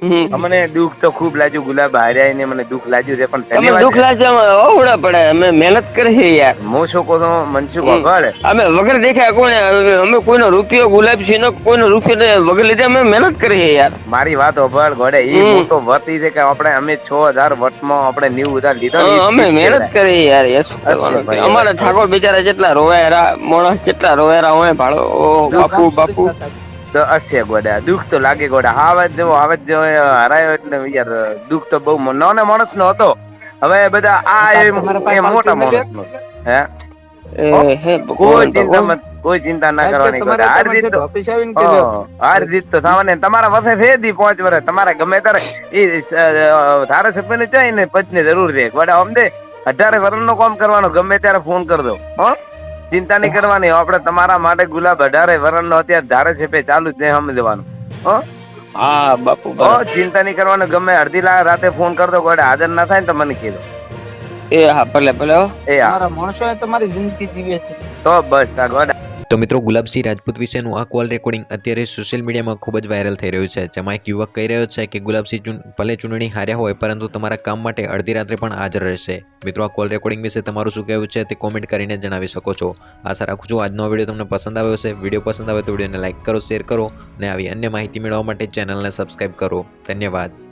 અમને દુઃખ તો ખૂબ લાગ્યું ગુલાબ હાર્યા ને મને દુઃખ લાગ્યું છે પણ તમે દુઃખ લાગ્યા ઓવડા પડે અમે મહેનત કરી યાર. હું શું કહું છું મનસુખ વગર અમે વગર દેખ્યા કોને અમે કોઈનો રૂપિયો ગુલાબસિંહ નો કોઈનો રૂપિયો ને વગર લીધે અમે મહેનત કરીએ યાર. મારી વાત હોભળ ગોડે એ. મોટો વત છે કે આપણે અમે છ હજાર વટમાં આપણે નેવું હજાર લીધા અમે મહેનત કરી કરીએ યાર ભાઈ, અમારા ઠાકોર બિચારા જેટલા રોવાયરા માણસ જેટલા રોવાયરા હોય ભાડો બાપુ બાપુ. તો હશે ગોડા. દુઃખ તો લાગે ગોડા. હાવજ જેવો હાવજ જેવો હરાયો એટલે યાર દુઃખ તો બહુ નાનો માણસ નો હતો. હવે બધા આ એ પાસે એ મોટા માણસ નો હે? કોઈ ચિંતા કોઈ ચિંતા ના કરવાની. હાર જીત તો હાર જીત તો થવાની તમારા વસે ફેદી પાંચ વર્ષ. તમારે ગમે ત્યારે ઈ ધારાસભ્ય ને ચાઈ ને પદની જરૂર છે. ગોડા અમને અઢારે વર્ષ નો કામ કરવાનું ગમે ત્યારે ફોન કરી દો હો? ચિંતા નહીં કરવાની આપણે તમારા માટે ગુલાબ અઢારે વરણ નો અત્યારે ધારે છે ચાલુ જ નહીં સમજવાનું. હો? હા બાપુ ચિંતા નહીં કરવાનું ગમે અડધી લાખ રાતે ફોન કરતો ગોડા હાજર ના થાય ને તો મને કીધો. એ હા ભલે ભલે એ હા. તમારા માણસોએ તમારી જિંદગી જીવે છે. તો બસ આ ગોડા તો મિત્રો ગુલાબસિંહ રાજપૂત વિશેનું આ કોલ રેકોર્ડિંગ અત્યારે સોશિયલ મીડિયામાં ખૂબ જ વાયરલ થઈ રહ્યું છે. જેમાં એક યુવક કહી રહ્યો છે કે ગુલાબસિંહ ભલે ચૂંટણી હાર્યા હોય પરંતુ તમારા કામ માટે અડધી રાત્રે પણ હાજર રહેશે. મિત્રો આ કોલ રેકોર્ડિંગ વિશે તમારું શું કહેવું છે તે કોમેન્ટ કરીને જણાવી શકો છો. આશા રાખું છું આજનો વીડિયો તમને પસંદ આવ્યો છે વીડિયો પસંદ આવે તો વિડીયોને લાઇક કરો શેર કરો અને આવી અન્ય માહિતી મેળવવા માટે ચેનલને સબસ્ક્રાઇબ કરો. ધન્યવાદ.